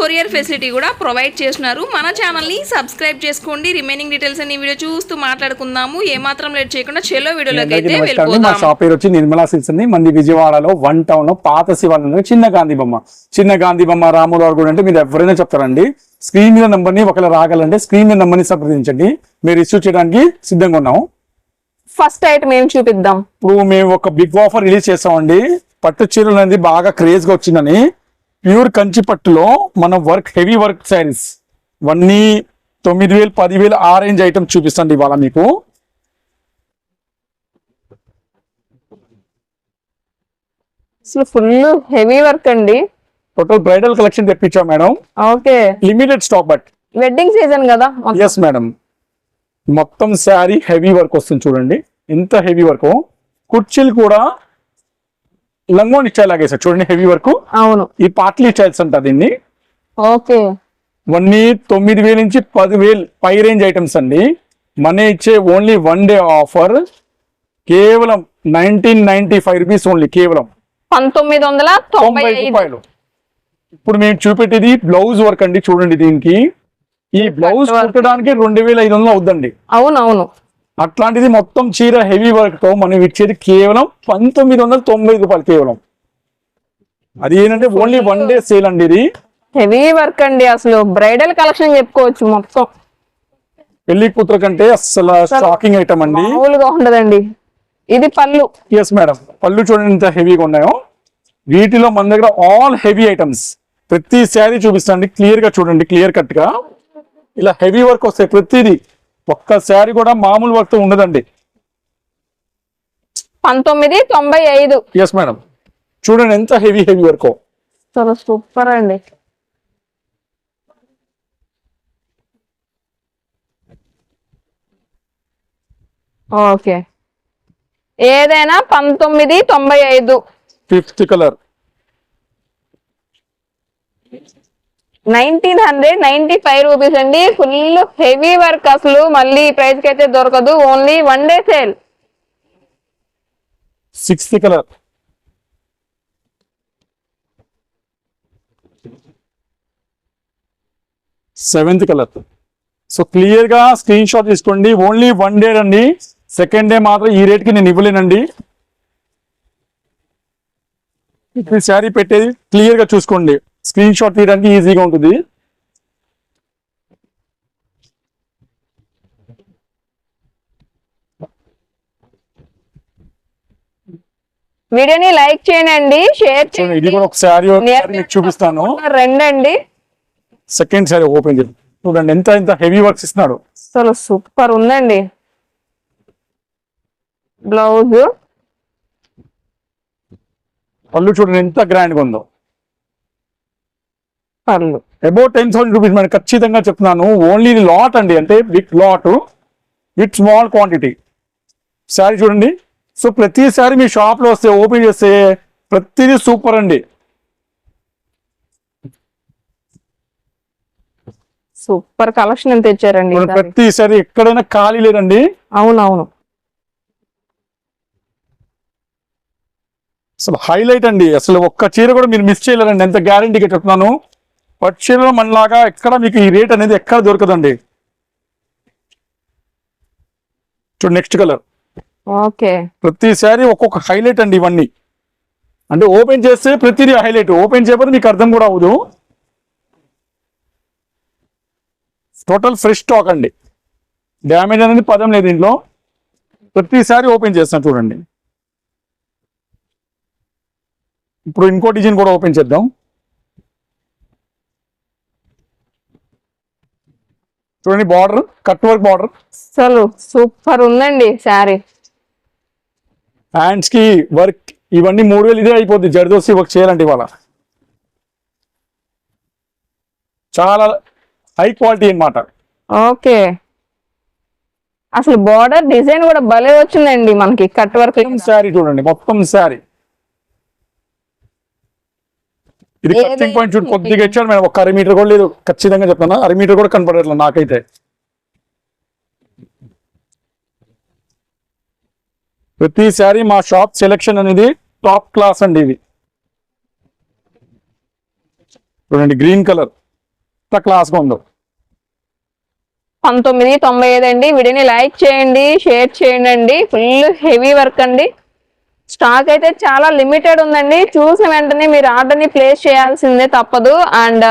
Courier facility కూడా provide చేస్తున్నారు. మన ఛానల్ని సబ్స్క్రైబ్ చేసుకోండి. రిమైనింగ్ డీటెయిల్స్ అన్ని వీడియో చూస్తూ మాట్లాడుకుందాము. ఏమాత్రం లేట్ చేయకుండా చెలో వీడియోలోకి అయితే మా షాప్ పేరు వచ్చి నిర్మలా సిల్క్స్ అండి. మంది విజయవాడలో వన్ టౌన్లో పాత శివాలయం చిన్న గాంధీ బొమ్మ చిన్న గాంధీ బొమ్మ రాములవారు కూడా అంటే మీరు ఎవరైనా చెప్తారండి. స్క్రీన్ మీద నంబర్ని ఒకవేళ రాగలంటే స్క్రీన్ మీద నంబర్ని సంప్రదించండి. మీరు ఇష్యూ చేయడానికి సిద్ధంగా ఉన్నాం ఫస్ట్ ఐటమ్ ఏం చూపిద్దాం? ఇప్పుడు మేము ఒక బిగ్ ఆఫర్ రిలీజ్ చేస్తామండి. పట్టు చీరలు అనేది బాగా క్రేజ్గా వచ్చిందని. ప్యూర్ కంచి పట్టులో మన వర్క్ హెవీ వర్క్ శారీస్. ఇవన్నీ తొమ్మిది వేలు పదివేలు ఆ రేంజ్ ఐటమ్ చూపిస్తాండి ఇవాళ మీకు. అసలు ఫుల్ హెవీ వర్క్ అండి. Total bridal collection తెప్పించాం madam. Okay. Limited stock but. Wedding season కదా ఎస్ మేడం మొత్తం శారీ హెవీ వర్క్ వస్తుంది చూడండి. ఎంత హెవీ వర్క్. కుర్చీలు కూడా లంగోని స్టైల్ లాగేసారు చూడండి హెవీ వర్క్ అవును. ఈ పార్ట్లీ స్టైల్స్ అంట దీన్ని. ఓకే. ఇవన్నీ తొమ్మిది వేలు నుంచి పదివేలు పై రేంజ్ ఐటమ్స్ అండి. మన ఇచ్చే ఓన్లీ వన్ డే ఆఫర్ కేవలం nineteen ninety five rupees only కేవలం. పంతొమ్మిది వందల తొంభై రూపాయలు. ఇప్పుడు మేము చూపెట్టేది బ్లౌజ్ వర్క్ అండి చూడండి దీనికి. ఈ బ్లౌజ్. కుట్టడానికి రెండు వేల ఐదు వందలు అవుద్దండి. అవును అవును అట్లాంటిది మొత్తం చీర హెవీ వర్క్తో మనం ఇచ్చేది కేవలం పంతొమ్మిది వందల తొంభై రూపాయలు కేవలం. అది ఏంటంటే ఓన్లీ వన్ డే సేల్ అండి ఇది. హెవీ వర్క్ అండి అసలు. బ్రైడల్ కలెక్షన్ చెప్పుకోవచ్చు మొత్తం. పెళ్ళి కూతురు కంటే అసలు షాకింగ్ ఐటమ్ అండి. మామూలుగా ఉండదండి. ఇది పళ్ళు. ఎస్ మేడం పళ్ళు చూడండి ఎంత హెవీగా ఉన్నాయో. వీటిలో మన దగ్గర ఆల్ హెవీ ఐటమ్స్ ప్రతి శారీ చూపిస్తాండి క్లియర్గా చూడండి క్లియర్ కట్గా. ఇలా హెవీ వర్క్ వస్తాయి ప్రతిదీ ఒక్క శారీ కూడా మామూలు వర్క్ ఉండదండి. పంతొమ్మిది తొంభై ఐదు. ఎస్ మేడం చూడండి ఎంత హెవీ హెవీ వర్క్ చాలా సూపర్ అండి. ఓకే ఏదైనా పంతొమ్మిది తొంభై ఐదు. Fifth colour nineteen hundred ninety five rupees అండి. ఫుల్ హెవీ వర్క్ అసలు. మళ్ళీ ప్రైస్కి అయితే దొరకదు. Only one day sale. Sixth colour. Seventh colour. So క్లియర్గా స్క్రీన్ షాట్ తీసుకోండి. ఓన్లీ వన్ డే అండి. సెకండ్ డే మాత్రం ఈ రేట్కి నేను ఇవ్వలేనండి. ఈ శారీ పెట్టేది క్లియర్గా చూసుకోండి. స్క్రీన్ షాట్ తీయడానికి ఈజీగా ఉంటుంది. వీడియోని లైక్ చేయండి షేర్ చూడండి ఇది చేయండి. కూడా ఒక శారీ మీకు చూపిస్తాను. రెండండి. సెకండ్ శారీ ఓపెన్ చేయండి చూడండి ఎంత ఎంత హెవీ వర్క్స్ ఇస్తున్నాడు. అసలు సూపర్ ఉందండి. బ్లౌజ్ పళ్ళు చూడండి ఎంత గ్రాండ్గా ఉందో. పళ్ళు. అబౌట్ టెన్ థౌసండ్ రూపీస్ మనకి ఖచ్చితంగా చెప్తున్నాను. ఓన్లీ లాట్ అండి అంటే big lot with small quantity sari చూడండి. సో ప్రతి సారీ మీ షాప్లో వస్తే ఓపెన్ చేస్తే ప్రతిదీ సూపర్ అండి. సూపర్ కలెక్షన్ ఎంత తెచ్చారండి చూడండి, ప్రతి సారీ ఎక్కడైనా ఖాళీ లేదండి. అవునవును. అసలు హైలైట్ అండి. అసలు ఒక్క చీర కూడా మీరు మిస్ చేయలేరండి. ఎంత గ్యారంటీగా చెప్తున్నాను. చీరలో మనలాగా ఎక్కడ మీకు ఈ రేట్ అనేది ఎక్కడ దొరకదండి? చూడండి నెక్స్ట్ కలర్ ఓకే. ప్రతి శారీ ఒక్కొక్క హైలైట్ అండి ఇవన్నీ. అంటే ఓపెన్ చేస్తే ప్రతిదీ హైలైట్ ఓపెన్ చేయకపోతే మీకు అర్థం కూడా అవ్వదు. టోటల్ ఫ్రెష్ స్టాక్ అండి. డ్యామేజ్ అనేది పదం లేదు దీంట్లో ప్రతిసారి ఓపెన్ చేస్తాను చూడండి. ఇప్పుడు ఇంకో డిజైన్ కూడా ఓపెన్ చేద్దాం. చూడండి బార్డర్ కట్ వర్క్ బార్డర్. అసలు సూపర్ ఉందండి శారీ. హ్యాండ్స్కి వర్క్ ఇవన్నీ మూడు వేలు ఇదే అయిపోద్ది జర్దోసి వర్క్ చేయాలంటే ఇవాళ. చాలా హై క్వాలిటీ అన్నమాట. ఓకే. అసలు బార్డర్ డిజైన్ కూడా భలే వచ్చిందండి మనకి కట్ వర్క్. శారీ చూడండి మొత్తం శారీ. ఇది కటింగ్ పాయింట్ చూడు కొద్దిగా ఇచ్చాడు మేడం ఒక అర మీటర్ కూడా లేదు. ఖచ్చితంగా చెప్తాను అర మీటర్ కూడా కనపడట్లేదు నాకైతే. ప్రతిసారి మా షాప్ సెలెక్షన్ అనేది టాప్ క్లాస్ అండి ఇది. చూడండి గ్రీన్ కలర్ ఎంత క్లాస్గా ఉందో. పంతొమ్మిది తొంభై ఐదు అండి. వీడియోని లైక్ చేయండి షేర్ చేయండి అండి. ఫుల్ హెవీ వర్క్ అండి. స్టాక్ అయితే చాలా లిమిటెడ్ ఉందండి. చూసిన వెంటనే మీరు ఆర్డర్ని ప్లేస్ చేయాల్సిందే తప్పదు. అండ్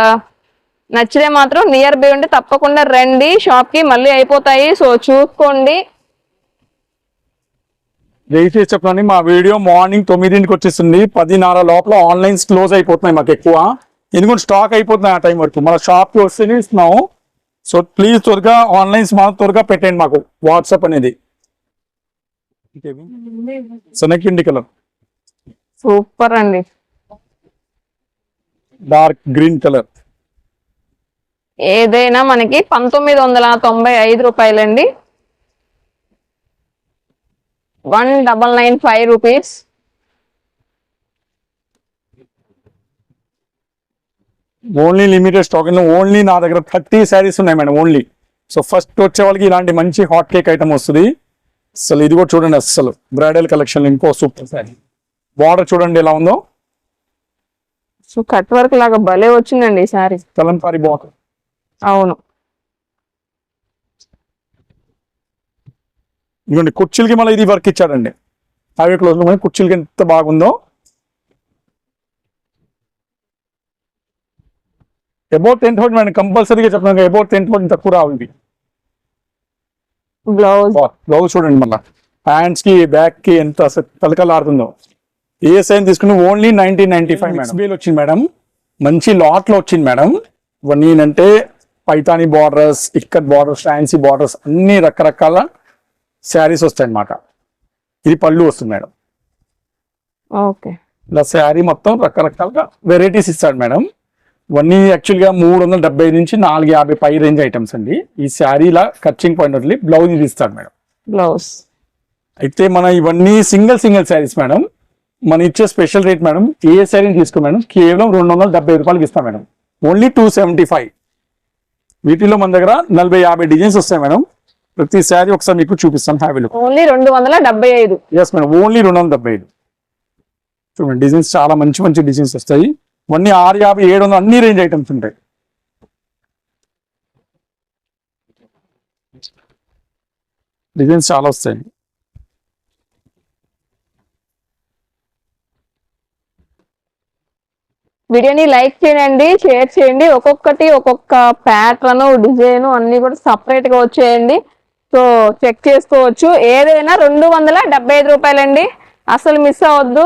నచ్చితే మాత్రం నియర్ బై ఉంటే తప్పకుండా రండి. షాప్కి మళ్ళీ అయిపోతాయి. సో చూసుకోండి. దయచేసి చెప్పండి. మా వీడియో మార్నింగ్ తొమ్మిదింటికి వచ్చేసింది పదిన్నర లోపల ఆన్లైన్స్ క్లోజ్ అయిపోతున్నాయి మాకు ఎక్కువ. ఎందుకంటే స్టాక్ అయిపోతున్నాయి ఆ టైం వరకు. మన షాప్కి వస్తేనే ఇస్తున్నాము. సో ప్లీజ్ త్వరగా ఆన్లైన్స్ మాత్రం త్వరగా పెట్టండి మాకు. వాట్సాప్ అనేది. శనక్కిండి కలర్ సూపర్ అండి. Dark green colour. ఏదైనా మనకి పంతొమ్మిది వందల తొంభై ఐదు రూపాయలండి. One double nine five rupees. Only limited stock only నా దగ్గర థర్టీ శారీస్ ఉన్నాయి మేడం ఓన్లీ. సో ఫస్ట్ వచ్చే వాళ్ళకి ఇలాంటి మంచి హాట్ కేక్ ఐటమ్ వస్తుంది. అసలు ఇది కూడా చూడండి అసలు బ్రైడల్ కలెక్షన్ ఇంకో సూపర్ శారీ. బార్డర్ చూడండి ఎలా ఉందో. సో కట్ వర్క్ లాగా భలే వచ్చిందండి ఈ సారీ కలంకారీ బార్డర్ అవును. ఇదిగోండి కుర్చీలకి మళ్ళీ ఇది వర్క్ ఇచ్చాడండి. హైవే క్లోజ్లో కుర్చీలకి ఎంత బాగుందో. అబౌట్ టెన్ థౌసండ్ మేడం కంపల్సరీగా చెప్తున్నాను అబౌట్ టెన్ థౌసండ్ తక్కువ రావు ఇవి. బ్లౌజ్. బ్లౌజ్ చూడండి మళ్ళీ. హ్యాండ్స్కి బ్యాక్కి ఎంత తలకలాడుతుందో ఏ సైన్ తీసుకుని only nineteen ninety five madam వచ్చింది మేడం మంచి లాట్లో వచ్చింది మేడం ఇవన్నీ అంటే Paithani borders ikat borders fancy borders అన్ని రకరకాల శారీస్ వస్తాయి అన్నమాట ఇది పళ్ళు వస్తుంది మేడం ఓకే. ఇలా శారీ మొత్తం రకరకాలుగా వెరైటీస్ ఇస్తాడు మేడం ఇవన్నీ యాక్చువల్గా మూడు వందల డెబ్బై నుంచి నాలుగు యాభై పై రేంజ్ ఐటమ్స్ అండి. ఈ శారీలా కచ్చింగ్ పాయింట్ వదిలి బ్లౌజ్ ఇది ఇస్తాడు మేడం. బ్లౌజ్ అయితే మన ఇవన్నీ సింగిల్ సింగిల్ శారీస్ మేడం. మన ఇచ్చే స్పెషల్ రేట్ మేడం ఏ శారీని తీసుకో మేడం? కేవలం రెండు వందల డెబ్బై రూపాయలకి ఇస్తాం madam. Only two seventy five వీటిలో మన దగ్గర నలభై యాభై డిజైన్స్ వస్తాయి మేడం. ప్రతి శారీ ఒకసారి మీకు చూపిస్తాను హ్యావీ లుక్ ఓన్లీ రెండు వందల డెబ్బై ఐదు. ఎస్ మేడం ఓన్లీ రెండు వందల డెబ్బై ఐదు. చూడండి డిజైన్స్ చాలా మంచి మంచి డిజైన్స్ వస్తాయి. ఇవన్నీ ఆరు యాభై ఏడు వందలు అన్ని రేంజ్ ఐటమ్స్ ఉంటాయి. డిజైన్స్ చాలా వస్తాయి వీడియోని లైక్ చేయండి షేర్ చేయండి. ఒక్కొక్కటి ఒక్కొక్క ప్యాటర్న్ డిజైన్ అన్ని కూడా సపరేట్గా వచ్చేయండి. సో చెక్ చేసుకోవచ్చు. ఏదైనా రెండు వందల డెబ్బై ఐదు రూపాయలండి. అసలు మిస్ అవ్వద్దు.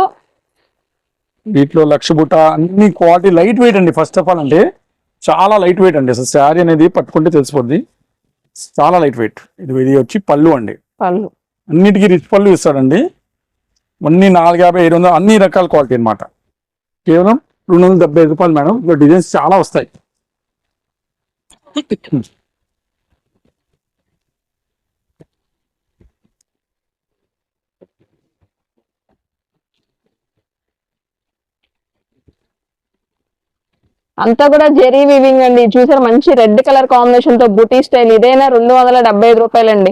వీటిలో లక్ష బుట్ట అన్ని క్వాలిటీ లైట్ వెయిట్ అండి ఫస్ట్ ఆఫ్ ఆల్ అంటే. చాలా లైట్ వెయిట్ అండి అసలు శారీ అనేది పట్టుకుంటే తెలిసిపోద్ది. చాలా లైట్ వెయిట్. ఇది ఇది వచ్చి పళ్ళు అండి. పళ్ళు. అన్నిటికీ రిచ్ పళ్ళు ఇస్తాడండి. అన్ని నాలుగు యాభై ఐదు వందలు అన్ని రకాల క్వాలిటీ అన్నమాట. కేవలం రెండు వందల డెబ్బై ఐదు రూపాయలు మేడం. డిజైన్స్ చాలా వస్తాయి. అంతా కూడా జెరీ వివింగ్ అండి. చూసారు మంచి రెడ్ కలర్ కాంబినేషన్తో బుటీ స్టైల్. ఇదైనా రెండు వందల డెబ్బై ఐదు రూపాయలండి.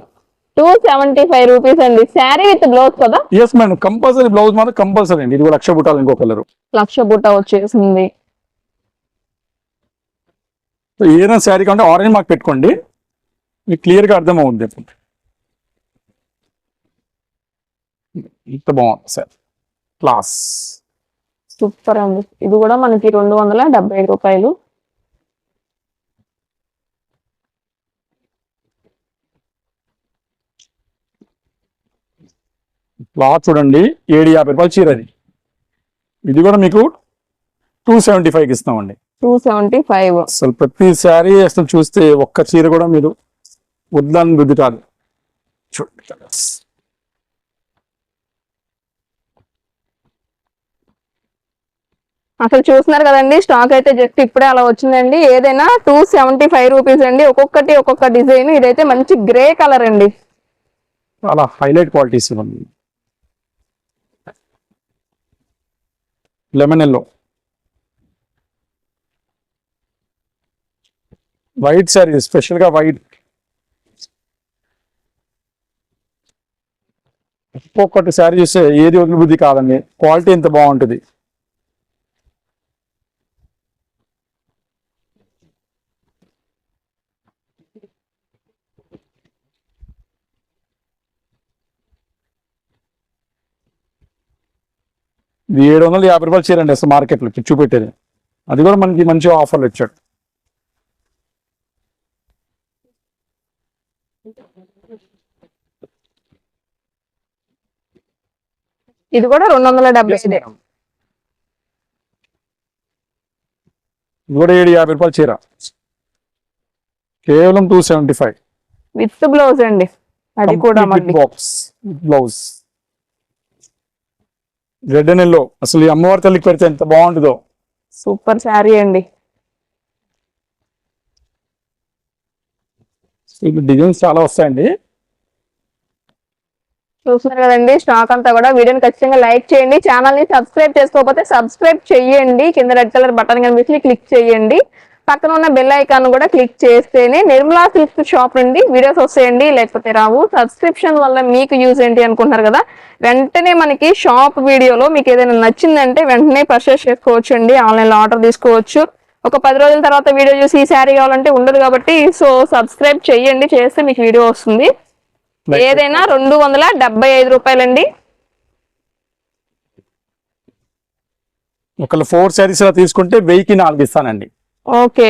టూ సెవెంటీ ఫైవ్ రూపీస్ అండి. శారీ విత్ బ్లౌజ్ కదా? ఎస్ మేడం కంపల్సరీ బ్లౌజ్ మాత్రం కంపల్సరీ అండి. ఇది లక్ష బుట్టాలు ఇంకో కలర్. లక్ష బుట్ట వచ్చేసింది. ఏదైనా శారీ కావాలంటే ఆరెంజ్ మాకు పెట్టుకోండి. మీకు క్లియర్గా అర్థమవుద్ది ఇప్పుడు ఇంత బాగుంది సార్. క్లాస్ సూపర్ అండి. ఇది కూడా మనకి రెండు వందల డెబ్బై ఐదు రూపాయలు. క్లాత్ చూడండి ఏడు యాభై రూపాయలు చీర అది ఇది కూడా మీకు టూ సెవెంటీ ఫైవ్కి ఇస్తామండి. Two seventy five. అసలు ప్రతి శారీ అసలు చూస్తే ఒక్క చీర కూడా మీరు వద్దని బుద్ధి కాదు చూడండి అసలు చూస్తున్నారు కదండి స్టాక్ అయితే జస్ట్ ఇప్పుడే అలా వచ్చిందండి. ఏదైనా టూ సెవెంటీ ఫైవ్ రూపీస్ అండి. ఒక్కొక్కటి ఒక్కొక్క డిజైన్ ఇదైతే మంచి గ్రే కలర్ అండి. అలా highlight qualities lemon yellow white sari స్పెషల్గా వైట్ ఒక్కొక్కటి శారీ చూస్తే ఏది వదిలిబుద్ధి కాదండి. క్వాలిటీ ఎంత బాగుంటుంది. ఇది ఏడు వందల యాభై రూపాయలు చీరండి అసలు మార్కెట్లో చూపెట్టేది. అది కూడా మనకి మంచి ఆఫర్లు ఇచ్చాడు. ఇది కూడా రెండు వందల డెబ్బై. ఇది కూడా ఏడు యాభై రూపాయలు చీర. కేవలం two seventy five with blouse అండి. అది కూడా బ్లౌజ్ రెడ్ అండ్ ఎల్లో అసలు ఈ అమ్మవారి తల్లికి పెడితే ఎంత బాగుంటుందో. సూపర్ శారీ అండి. డిజైన్స్ చాలా వస్తాయండి. చూస్తున్నారు కదండి స్టాక్ అంతా కూడా వీడియోని ఖచ్చితంగా లైక్ చేయండి. ఛానల్ని సబ్స్క్రైబ్ చేసుకోకపోతే సబ్స్క్రైబ్ చేయండి కింద రెడ్ కలర్ బటన్ కనిపిస్తుంది క్లిక్ చేయండి పక్కన ఉన్న బెల్ ఐకాన్ కూడా క్లిక్ చేస్తేనే నిర్మలా సిల్క్ షాప్ నుండి వీడియోస్ వస్తాయండి. లేకపోతే రావు సబ్స్క్రిప్షన్ వల్ల మీకు యూజ్ ఏంటి అనుకుంటున్నారు కదా వెంటనే మనకి షాప్ వీడియోలో మీకు ఏదైనా నచ్చిందంటే వెంటనే పర్చేస్ చేసుకోవచ్చు అండి ఆన్లైన్లో ఆర్డర్ తీసుకోవచ్చు. ఒక పది రోజుల తర్వాత వీడియో చూసి ఈ శారీ కావాలంటే ఉండదు కాబట్టి సో సబ్స్క్రైబ్ చేయండి. చేస్తే మీకు వీడియో వస్తుంది. ఏదైనా రెండు వందల డెబ్బై ఐదు రూపాయలండి. ఒకళ్ళు ఫోర్ శారీస్ తీసుకుంటే వెయ్యికి నాలుగు ఇస్తానండి. ఓకే.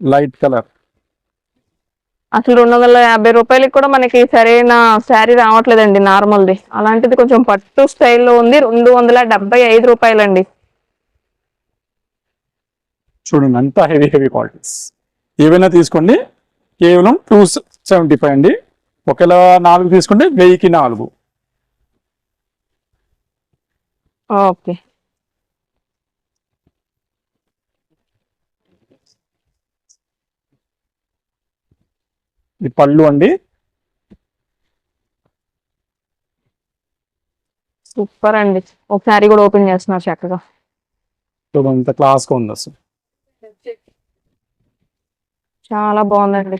Light colour. అసలు రెండు వందల యాభై రూపాయలకి కూడా మనకి సరైన శారీ రావట్లేదండి నార్మల్ది. అలాంటిది కొంచెం పట్టు స్టైల్లో ఉంది రెండు వందల డెబ్బై ఐదు రూపాయలండి. చూడండి అంతా హెవీ హెవీ క్వాలిటీస్. ఏవైనా తీసుకోండి కేవలం టూ సెవెంటీ ఫైవ్ అండి. ఒకవేళ నాలుగు తీసుకుంటే వెయ్యికి నాలుగు. ఓకే. ఇది పళ్ళు అండి. సూపర్ అండి. ఒక శారీ కూడా ఓపెన్ చేస్తున్నారు చక్కగా. చూడండి ఇంత క్లాస్గా ఉంది అసలు. చాలా బాగుందండి.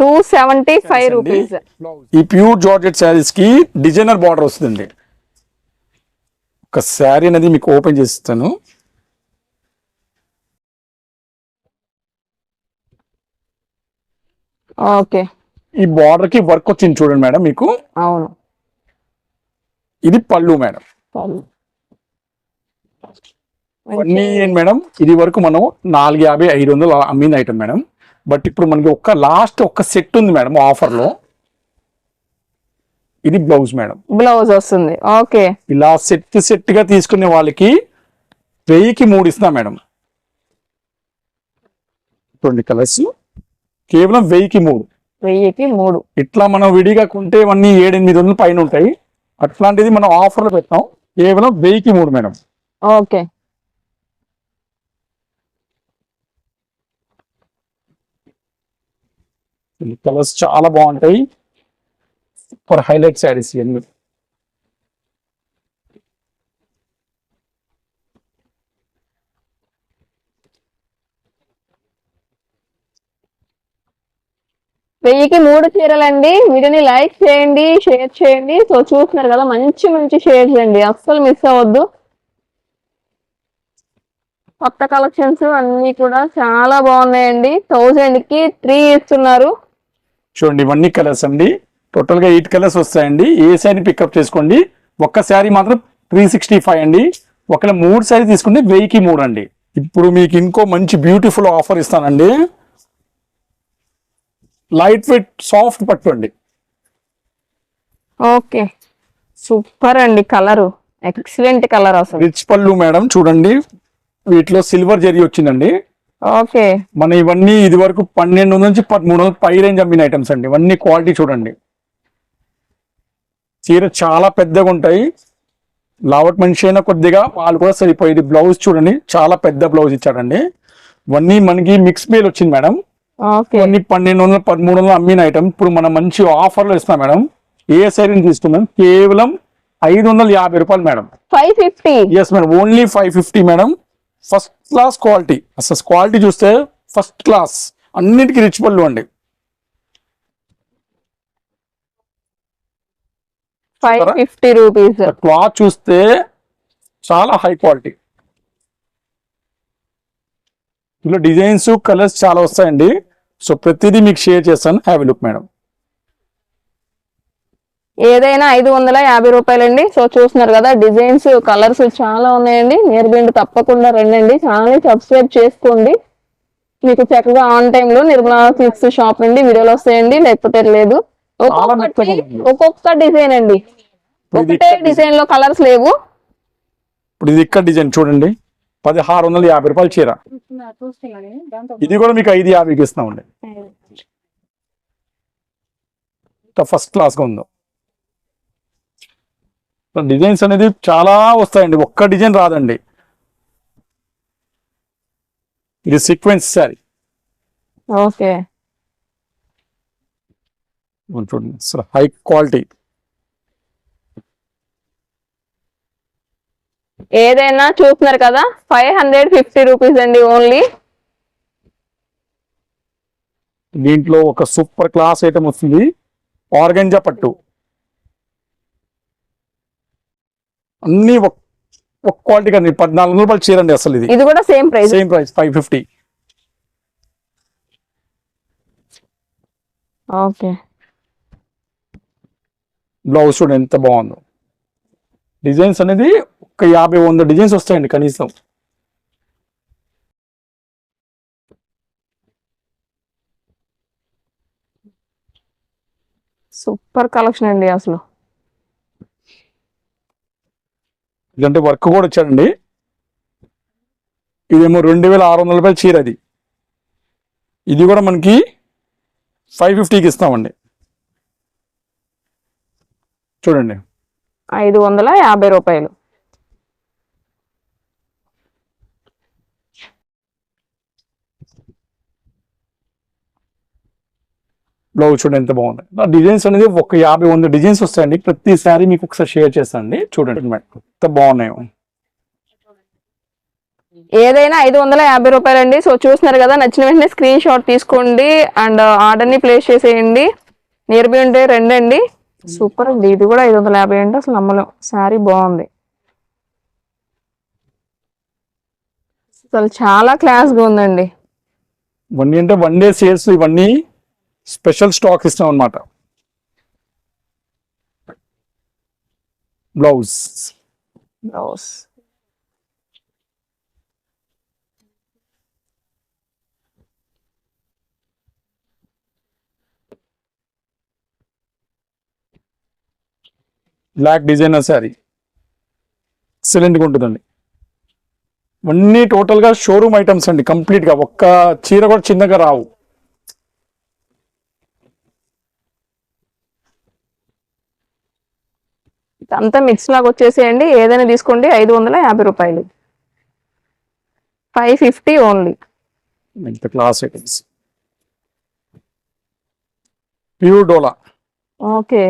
టూ సెవెంటీ ఫైవ్ రూపీస్ ఈ ప్యూర్ జార్జెట్ శారీస్కి డిజైనర్ బార్డర్ వస్తుందండి. ఒక శారీ అనేది మీకు ఓపెన్ చేస్తాను. ఓకే. ఈ బార్డర్కి వర్క్ వచ్చింది చూడండి మేడం మీకు. అవును. ఇది పళ్ళు మేడం. ఇవన్నీ మేడం? ఇది వరకు మనం నాలుగు యాభై ఐదు వందలు అమ్మింది ఐటమ్ మేడం. బట్ ఇప్పుడు మనకి ఒక్క లాస్ట్ ఒక్క సెట్ ఉంది మేడం ఆఫర్లో. ఇది బ్లౌజ్ మేడం. బ్లౌజ్ వస్తుంది. ఓకే. ఇలా సెట్ సెట్గా తీసుకునే వాళ్ళకి వెయ్యికి మూడు ఇస్తున్నా మేడం. చూడండి కలర్స్ కేవలం వెయ్యికి మూడు. వెయ్యికి మూడు. ఇట్లా మనం విడిగా కొంటే ఇవన్నీ ఏడెనిమిది వందల పైన ఉంటాయి. అట్లాంటిది మనం ఆఫర్లో పెట్టాం. కేవలం వెయ్యికి మూడు మేడం. ఓకే. కలర్స్ చాలా బాగుంటాయి. ఫర్ హైలైట్ శారీస్ ఇవన్నీ. వెయ్యికి మూడు చీరలండి. వీడియోని లైక్ చేయండి షేర్ చేయండి. సో చూస్తున్నారు కదా మంచి మంచి షేడ్స్ అండి. అస్సలు మిస్ అవ్వద్దు. కొత్త కలెక్షన్స్ అన్ని కూడా చాలా బాగున్నాయండి. థౌజండ్కి త్రీ ఇస్తున్నారు. చూడండి ఇవన్నీ కలర్స్ అండి. టోటల్గా ఎయిట్ కలర్స్ వస్తాయండి. ఏ శారీ పికప్ చేసుకోండి? ఒక్క శారీ మాత్రం త్రీ సిక్స్టీ ఫైవ్ అండి. ఒకవేళ మూడు శారీ తీసుకుంటే వెయ్యికి మూడు అండి. ఇప్పుడు మీకు ఇంకో మంచి బ్యూటిఫుల్ ఆఫర్ ఇస్తానండి. లైట్ వెయిట్ సాఫ్ట్ పట్టు ఓకే. సూపర్ అండి కలరు. ఎక్సలెంట్ కలర్ అసలు. రిచ్ పళ్ళు మేడం చూడండి. వీటిలో సిల్వర్ జరీ వచ్చిందండి. ఓకే. మన ఇవన్నీ ఇది వరకు పన్నెండు నుంచి పదమూడు వందల పై రేంజ్ అమ్మిన ఐటమ్స్ అండి. ఇవన్నీ క్వాలిటీ చూడండి. చీర చాలా పెద్దగా ఉంటాయి. లావట్ మనిషి అయినా కొద్దిగా వాళ్ళు కూడా సరిపోయేది. బ్లౌజ్ చూడండి చాలా పెద్ద బ్లౌజ్ ఇచ్చాడండి. ఇవన్నీ మనకి మిక్స్ బేల్ వచ్చింది మేడం. ఓకే. ఇవన్నీ పన్నెండు వందలు పదమూడు వందలు అమ్మిన ఐటమ్ ఇప్పుడు మనం మంచి ఆఫర్లో ఇస్తున్నాం మేడం. ఏ శారీని తీసుకున్నాం కేవలం ఐదు వందల యాభై రూపాయలు madam. Five fifty yes madam only five fifty madam first class quality అసలు క్వాలిటీ చూస్తే ఫస్ట్ క్లాస్ అన్నిటికీ రిచ్ పళ్ళు అండి. ఫైవ్ ఫిఫ్టీ రూపీస్ క్లాత్ చూస్తే చాలా హై క్వాలిటీ ఇందులో డిజైన్స్ కలర్స్ చాలా వస్తాయండి. సో ప్రతిదీ మీకు షేర్ చేస్తాను. హ్యావ్ లుక్ మేడం ఏదైనా ఐదు వందల యాభై రూపాయలండి. సో చూస్తున్నారు కదా డిజైన్స్ కలర్స్ చాలా ఉన్నాయండి. నియర్ బిండ్ తప్పకుండా రండి ఛానల్ సబ్స్క్రైబ్ చేసుకోండి. మీకు చక్కగా ఆన్ టైమ్లో నిర్మలా సిల్క్స్ షాప్ నుండి వీడియోలు వస్తాయండి. లేకపోతే లేదు. ఒక్కొక్కటి. ఒక్కొక్క డిజైన్ అండి. ఒకటే డిజైన్. లో కలర్స్ లేవు. ఇప్పుడు ఇది ఇక్కడ డిజైన్ చూడండి. పదహారు వందల యాభై రూపాయలు చీర. ఇది కూడా మీకు ఐదు యాభైకి ఇస్తామండి ఫస్ట్ క్లాస్గా ఉందో. డిజైన్స్ అనేది చాలా వస్తాయండి. ఒక్క డిజైన్ రాదండి. ఇది సీక్వెన్స్ శారీ ఓకే. చూడండి అసలు హై క్వాలిటీ ఏదైనా చూస్తున్నారు కదా? ఫైవ్ హండ్రెడ్ ఫిఫ్టీ రూపీస్ అండి ఓన్లీ దీంట్లో ఒక సూపర్ క్లాస్ ఐటమ్ వస్తుంది. ఆర్గంజా పట్టు. అన్ని ఒక క్వాలిటీ కానీ పద్నాలుగు వందల రూపాయలు చీరండి అసలు ఇది. ఇది కూడా same price same price five fifty okay blouse చూడండి ఎంత బాగుందో. డిజైన్స్ అనేది ఒక యాభై వంద డిజైన్స్ వస్తాయండి కనీసం. సూపర్ కలెక్షన్ అండి అసలు. ఇదంటే వర్క్ కూడా వచ్చాడండి. ఇదేమో రెండు వేల ఆరు వందల రూపాయల చీర అది. ఇది కూడా మనకి ఫైవ్ ఫిఫ్టీకి ఇస్తామండి. చూడండి. ఐదు వందల యాభై రూపాయలు. బ్లౌజ్ చూడండి ఎంత బాగుంది. నా డిజైన్స్ అనేది ఒక యాభై వంద డిజైన్స్ వస్తాయండి. ప్రతి శారీ మీకు ఒకసారి షేర్ చేస్తానండి. చూడండి. ఎంత బాగున్నాయో. ఏదైనా ఐదు వందల యాభై రూపాయలు అండి సో చూస్తున్నారు కదా నచ్చిన వెంటనే స్క్రీన్ షాట్ తీసుకోండి. అండ్ ఆర్డర్ని ప్లేస్ చేసేయండి. నియర్ బై ఉంటే రండి సూపర్ అండి. ఇది కూడా ఐదు వందల యాభై అంటే అసలు నమ్మలేం. శారీ బాగుంది. అసలు చాలా క్లాస్గా ఉందండి. ఇవన్నీ అంటే వన్ డే సేల్స్ ఇవన్నీ స్పెషల్ స్టాక్ ఇస్తాం అనమాట blouse. Blouse. Black designer sari ఎక్సలెంట్గా ఉంటుందండి. ఇవన్నీ టోటల్గా షోరూమ్ ఐటమ్స్ అండి కంప్లీట్గా ఒక్క చీర కూడా చిన్నగా రావు. అంతా మిక్స్ లాగా వచ్చేసేయండి. ఏదైనా తీసుకోండి ఐదు వందల యాభై రూపాయలు. Five fifty only class items pure డోలా ఓకే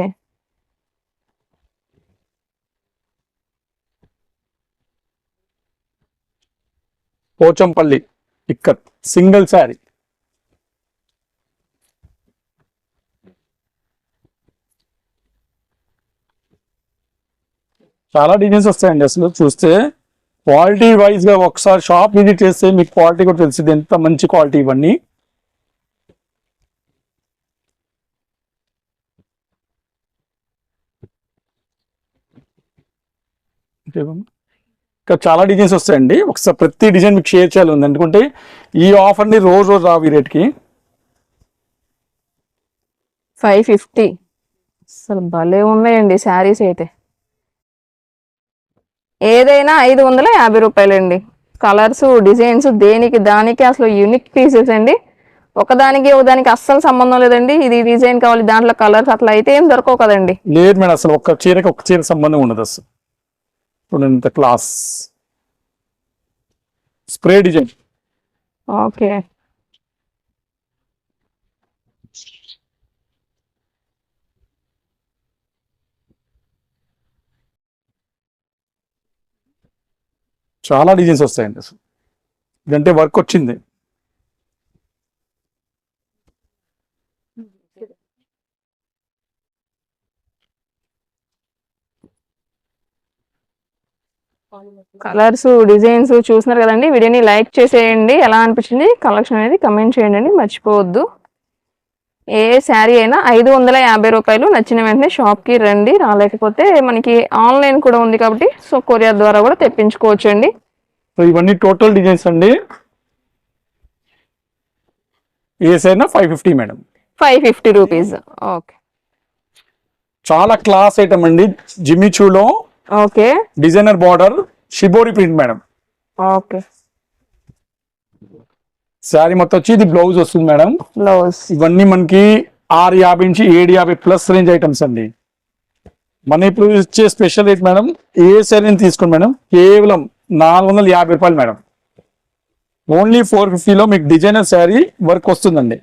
పోచంపల్లి ఇక్కత్ సింగిల్ శారీ చాలా డిజైన్స్ వస్తాయండి అసలు. చూస్తే క్వాలిటీ వైజ్గా ఒకసారి షాప్ విజిట్ చేస్తే మీకు క్వాలిటీ కూడా తెలిసింది ఎంత మంచి క్వాలిటీ ఇవన్నీ. ఇంకా చాలా డిజైన్స్ వస్తాయండి. ఒకసారి ప్రతి డిజైన్ మీకు షేర్ చేయాలి ఉంది. ఎందుకంటే ఈ ఆఫర్ని రోజు రోజు రావు ఈ రేట్కి ఫైవ్ ఫిఫ్టీ అసలు భలే ఉన్నాయండి శారీస్ అయితే. ఏదైనా ఐదు వందల యాభై రూపాయలండి. కలర్స్ డిజైన్స్ దేనికి దానికి అసలు యూనిక్ పీసెస్ అండి. ఒకదానికి ఒకదానికి అస్సలు సంబంధం లేదండి. ఇది డిజైన్ కావాలి దాంట్లో కలర్స్ అట్లా అయితే ఏం దొరకవు కదండి. లేదు మేడం అసలు ఒక్క చీరకి ఒక్క చీర సంబంధం ఉండదు అసలు. చూడండి క్లాస్ స్ప్రే డిజైన్ ఓకే చాలా డిజైన్స్ వస్తాయండి అసలు. ఇదంటే వర్క్ వచ్చింది. కలర్స్ డిజైన్స్ చూస్తున్నారు కదండి. వీడియోని లైక్ చేసేయండి. ఎలా అనిపించింది? కలెక్షన్ అనేది కమెంట్ చేయండి మర్చిపోవద్దు. ఏ శారీ అయినా ఐదు వందల యాభై రూపాయలు నచ్చిన వెంటనే షాప్కి రండి. రాలేకపోతే మనకి ఆన్లైన్ కూడా ఉంది కాబట్టి సో కొరియర్ ద్వారా కూడా తెప్పించుకోవచ్చు అండి సో ఇవన్నీ టోటల్ డిజైన్స్ అండి. ఏ Saina five fifty madam. Five fifty rupees. Okay. చాలా క్లాస్ ఐటమ్ అండి. జిమ్మిచూలో okay. Designer border shibori print madam. Okay. Sari మొత్తం వచ్చి ఇది బ్లౌజ్ వస్తుంది మేడం. బ్లౌజ్ ఇవన్నీ మనకి ఆరు యాభై నుంచి ఏడు యాభై ప్లస్ రేంజ్ ఐటమ్స్ అండి. మన ఇప్పుడు ఇచ్చే స్పెషల్ రేట్ మేడం ఏ శారీని తీసుకోండి మేడం. కేవలం నాలుగు వందల యాభై రూపాయలు మేడం. ఓన్లీ ఫోర్ ఫిఫ్టీలో మీకు డిజైనర్ శారీ వర్క్ వస్తుందండి.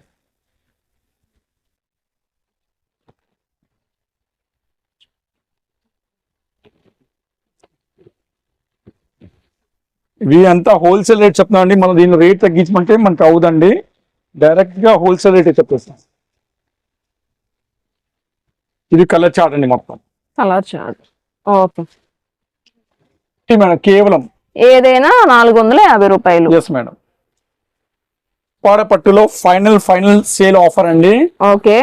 ఇవి అంతా హోల్సేల్ రేట్ చెప్తున్నామండి మనం దీని రేట్ తగ్గించమంటే మనకు అవుదండి. డైరెక్ట్గా హోల్సేల్ రేట్ చెప్పేస్తాం. ఇది కలర్ చార్ట్ అండి మొత్తం. కలర్ చార్ట్ ఓకే ఇది మేడం కేవలం ఏదైనా నాలుగు వందల యాభై రూపాయలు. ఎస్ మేడం పట్టులో ఫైనల్ ఫైనల్ సేల్ ఆఫర్ అండి. ఓకే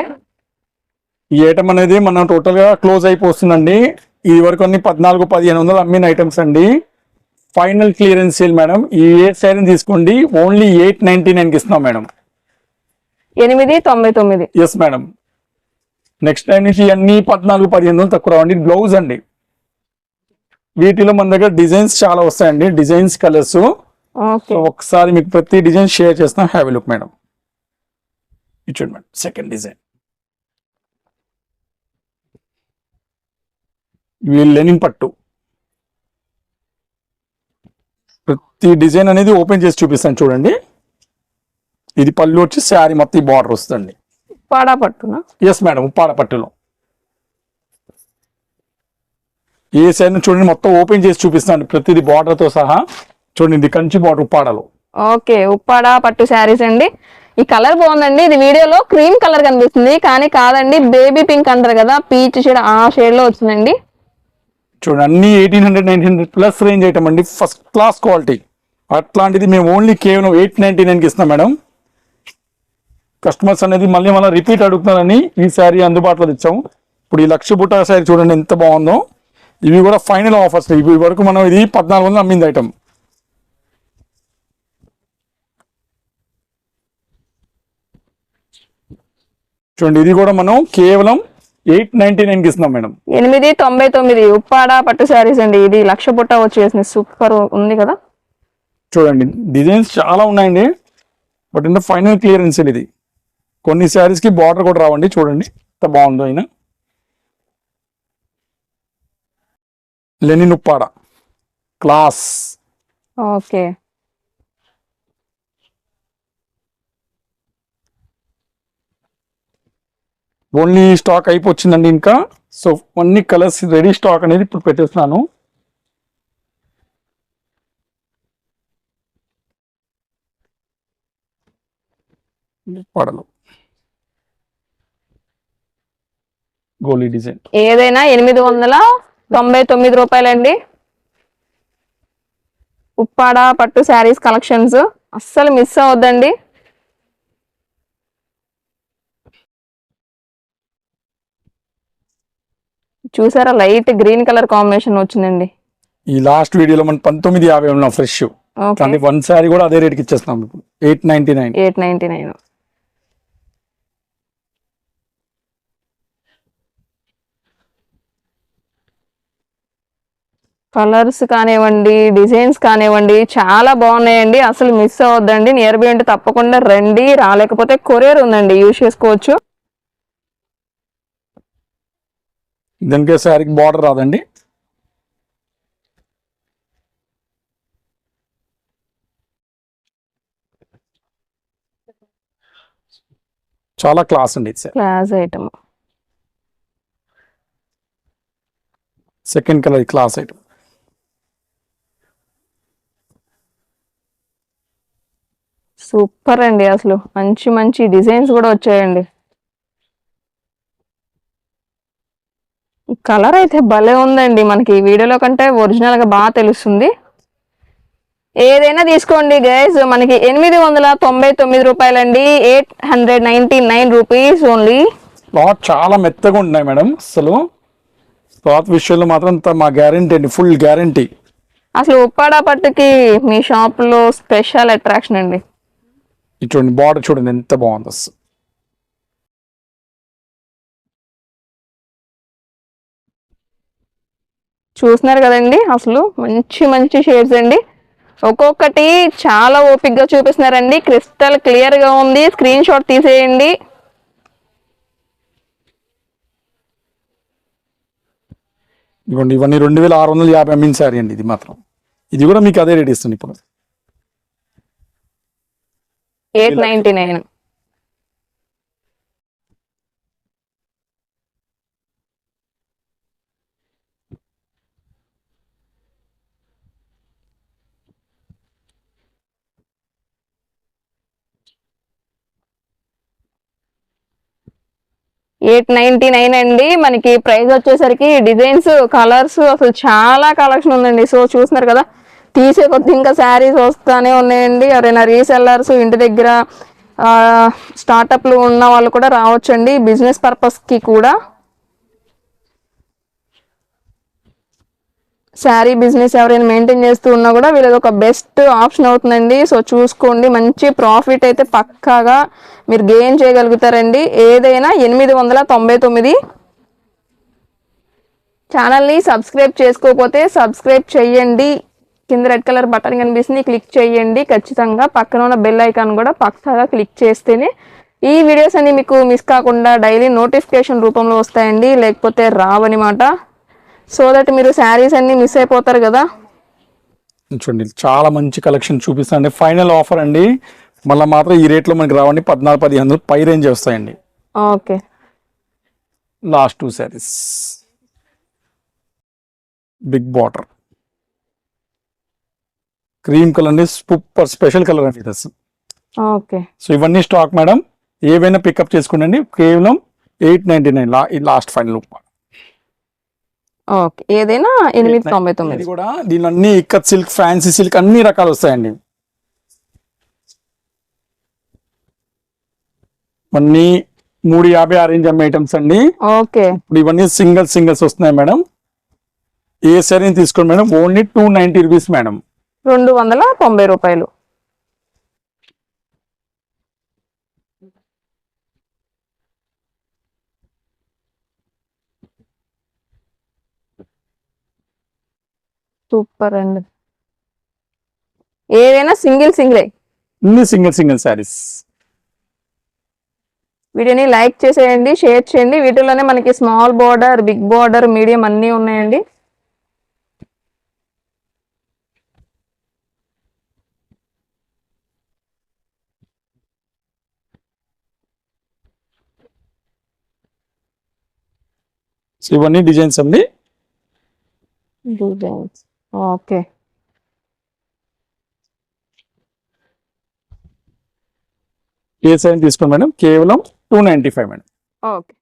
ఈ ఐటమ్ అనేది మనం టోటల్గా క్లోజ్ అయిపోతుందండి. ఈ వరకు అన్ని పద్నాలుగు పదిహేను వందలు అమ్మిన ఐటమ్స్ అండి. Final clearance sale madam. ఈ ఏ శారీని తీసుకోండి. ఓన్లీ ఎయిట్ నైన్టీ నైన్కి ఇస్తున్నాం మేడం. ఎనిమిది తొంభై తొమ్మిది. Yes madam. నెక్స్ట్ టైం నుంచి అన్ని పద్నాలుగు పదిహేను వందలు తక్కువ రావండి. బ్లౌజ్ అండి. వీటిలో మన దగ్గర డిజైన్స్ చాలా వస్తాయండి. డిజైన్స్ కలర్స్ ఒకసారి మీకు ప్రతి డిజైన్ షేర్ చేస్తాం. Have look madam. ఇది చూడండి మేడం. సెకండ్ డిజైన్ ఇవి లెనిన్ పట్టు. ప్రతి డిజైన్ అనేది ఓపెన్ చేసి చూపిస్తాను చూడండి. ఇది పళ్ళు వచ్చి శారీ మొత్తం బార్డర్ వస్తుంది పాడా పట్టునా? ఎస్ మేడం ఉప్పాడ పట్టులో. ఏ సైడ్ చూడండి మొత్తం ఓపెన్ చేసి చూపిస్తాను. ప్రతిది border తో సహా. చూడండి ఇది కంచి బార్డర్ ఉప్పాడలో. ఓకే ఉప్పాడ పట్టు శారీస్ అండి. ఈ కలర్ బాగుందండి. ఇది వీడియోలో క్రీమ్ కలర్ కనిపిస్తుంది. కానీ కాదండి బేబీ పింక్ అంటారు కదా పీచ్ షేడ్ ఆ షేడ్లో వచ్చిందండి. చూడండి అన్ని eighteen hundred nineteen hundred plus range item అండి. ఫస్ట్ క్లాస్ క్వాలిటీ అట్లాంటిది మేము ఓన్లీ కేవలం ఎయిట్ నైంటీ నైన్కి ఇస్తాం మేడం. కస్టమర్స్ అనేది మళ్ళీ మళ్ళీ రిపీట్ అడుగుతున్నారని ఈ శారీ అందుబాటులో తెచ్చాము. ఇప్పుడు ఈ లక్ష బుట్ట శారీ చూడండి ఎంత బాగుందో. ఇవి కూడా ఫైనల్ ఆఫర్స్ ఇవి వరకు మనం ఇది పద్నాలుగు వందలు అమ్మింది ఐటమ్ చూడండి ఇది కూడా మనం కేవలం ఎయిట్ నైన్టీ నైన్కి ఇస్తున్నాం మేడం. ఎనిమిది తొంభై తొమ్మిది ఉప్పాడ పట్టు శారీస్ అండి. ఇది లక్ష బుట్ట వచ్చేసింది. సూపర్ ఉంది కదా. చూడండి డిజైన్స్ చాలా ఉన్నాయండి. బట్ ఇంత ఫైనల్ క్లియరెన్స్ ఇది. కొన్ని శారీస్కి బార్డర్ కూడా రావండి చూడండి. ఎంత బాగుందో అయినా. Linen Uppada class okay. Only stock అయిపోయిందండి ఇంకా. సో అన్ని కలర్స్ రెడీ స్టాక్ అనేది ఇప్పుడు పెట్టేస్తున్నాను. గోలీ డిజైన్. ఏదైనా ఎనిమిది వందల తొంభై తొమ్మిది రూపాయలండి. ఉప్పాడ పట్టు శారీస్ కలెక్షన్స్. అస్సలు మిస్ అవ్వద్దండి. చూసారా లైట్ గ్రీన్ కలర్ కాంబినేషన్ వచ్చిందండి. ఈ లాస్ట్ వీడియోలో మనం పంతొమ్మిది యాభై ఉన్నాం ఫ్రెష్. కానీ వన్ శారీ కూడా అదే రేట్కి ఇచ్చేస్తున్నాం ఇప్పుడు. Eight ninety nine. Eight ninety nine. Colours కానివ్వండి డిజైన్స్ కానివ్వండి చాలా బాగున్నాయండి. అసలు మిస్ అవ్వద్దండి. నియర్ బై ఉంటే తప్పకుండా రండి. రాలేకపోతే కొరియర్ ఉందండి. యూజ్ చేసుకోవచ్చు. దానికి శారీకి బార్డర్ రాదండి. చాలా క్లాస్ అండి class item second colour class item super అండి అసలు. మంచి మంచి డిజైన్స్ కూడా వచ్చాయండి. కలర్ అయితే భలే ఉందండి మనకి. వీడియోలో కంటే ఒరిజినల్గా బాగా తెలుస్తుంది. ఏదైనా తీసుకోండి గైస్ మనకి ఎనిమిది వందల తొంభై తొమ్మిది రూపాయలండి. Eight hundred ninety nine rupees only cloth చాలా మెత్తగా ఉంటున్నాయి మేడం. అసలు క్లాత్ విషయంలో మాత్రం మా గ్యారంటీ అండి. ఫుల్ గ్యారంటీ అసలు ఉప్పాడ పట్టుకి మీ షాప్లో స్పెషల్ అట్రాక్షన్ అండి. ఇటువంటి బార్డర్ చూడండి ఎంత బాగుంది అసలు చూస్తున్నారు కదండి అసలు మంచి మంచి షేడ్స్ అండి. ఒక్కొక్కటి చాలా ఓపిక్గా చూపిస్తున్నారండి. క్రిస్టల్ క్లియర్గా ఉంది. స్క్రీన్ షాట్ తీసేయండి. ఇదిగోండి ఇవన్నీ రెండు వేల ఆరు వందల యాభై అమ్మిన శారీ అండి ఇది మాత్రం. ఇది కూడా మీకు అదే రేట్ ఇస్తుంది ఇప్పుడు. Eight ninety nine. Eight ninety nine అండి. మనకి ప్రైస్ వచ్చేసరికి డిజైన్స్ కలర్స్ అసలు చాలా కలెక్షన్ ఉందండి. సో చూస్తున్నారు కదా తీసే కొద్ది ఇంకా శారీస్ వస్తూనే ఉన్నాయండి. ఎవరైనా రీసెల్లర్స్ ఇంటి దగ్గర స్టార్టప్లు ఉన్న వాళ్ళు కూడా రావచ్చండి. బిజినెస్ పర్పస్కి కూడా. శారీ బిజినెస్ ఎవరైనా మెయింటైన్ చేస్తూ ఉన్నా కూడా వీళ్ళది ఒక బెస్ట్ ఆప్షన్ అవుతుందండి. సో చూసుకోండి మంచి ప్రాఫిట్ అయితే పక్కాగా మీరు గెయిన్ చేయగలుగుతారండి. ఏదైనా ఎనిమిది వందల తొంభై తొమ్మిది. ఛానల్ని సబ్స్క్రైబ్ చేసుకోకపోతే సబ్స్క్రైబ్ చేయండి కింద రెడ్ కలర్ బటన్ కనిపిస్తుంది క్లిక్ చేయండి. ఖచ్చితంగా పక్కన ఉన్న బెల్ ఐకాన్ కూడా పక్కాగా క్లిక్ చేస్తేనే ఈ వీడియోస్ అన్ని మీకు మిస్ కాకుండా డైలీ నోటిఫికేషన్ రూపంలో వస్తాయండి లేకపోతే రావన్నమాట సో దట్ మీరు శారీస్ అన్ని మిస్ అయిపోతారు కదా. చూడండి చాలా మంచి కలెక్షన్ చూపిస్తానండి ఫైనల్ ఆఫర్ అండి. మళ్ళీ మాత్రం ఈ రేట్లో మనకి రావండి. పద్నాలుగు పదిహేను పై రేంజ్ వస్తాయండి. Okay last two saris big border cream colour అండి సూపర్ స్పెషల్ కలర్ అండి అసలు. ఓకే. సో ఇవన్నీ స్టాక్ మేడం. ఏవైనా పికప్ చేసుకోండి కేవలం ఎయిట్ నైన్టీ నైన్ లా లాస్ట్ ఫైనల్ ఓకే. ఏదైనా ఎనిమిది తొంభై తొమ్మిది. కూడా దీనిలో అన్ని ఇక్కత్ సిల్క్ ఫ్యాన్సీ సిల్క్ అన్ని రకాలు వస్తాయండి. ఇవన్నీ మూడు యాభై ఆరేంజ్ అమ్మే ఐటమ్స్ అండి. ఓకే. ఇప్పుడు ఇవన్నీ సింగిల్ సింగిల్స్ వస్తున్నాయి మేడం. ఏ సారీని తీసుకోండి madam? Only two ninety rupees madam. రెండు వందల తొంభై రూపాయలు. సూపర్ అండి. ఏదైనా సింగిల్ సింగిలే. Single single saris. వీడియోని లైక్ చేసేయండి షేర్ చేయండి. వీటిలోనే మనకి small border big border medium అన్నీ ఉన్నాయండి. సో ఇవన్నీ డిజైన్స్ అండి. డిజైన్స్. ఓకే. ఏ సారీ తీసుకోండి మేడం? కేవలం two ninety five madam. Okay.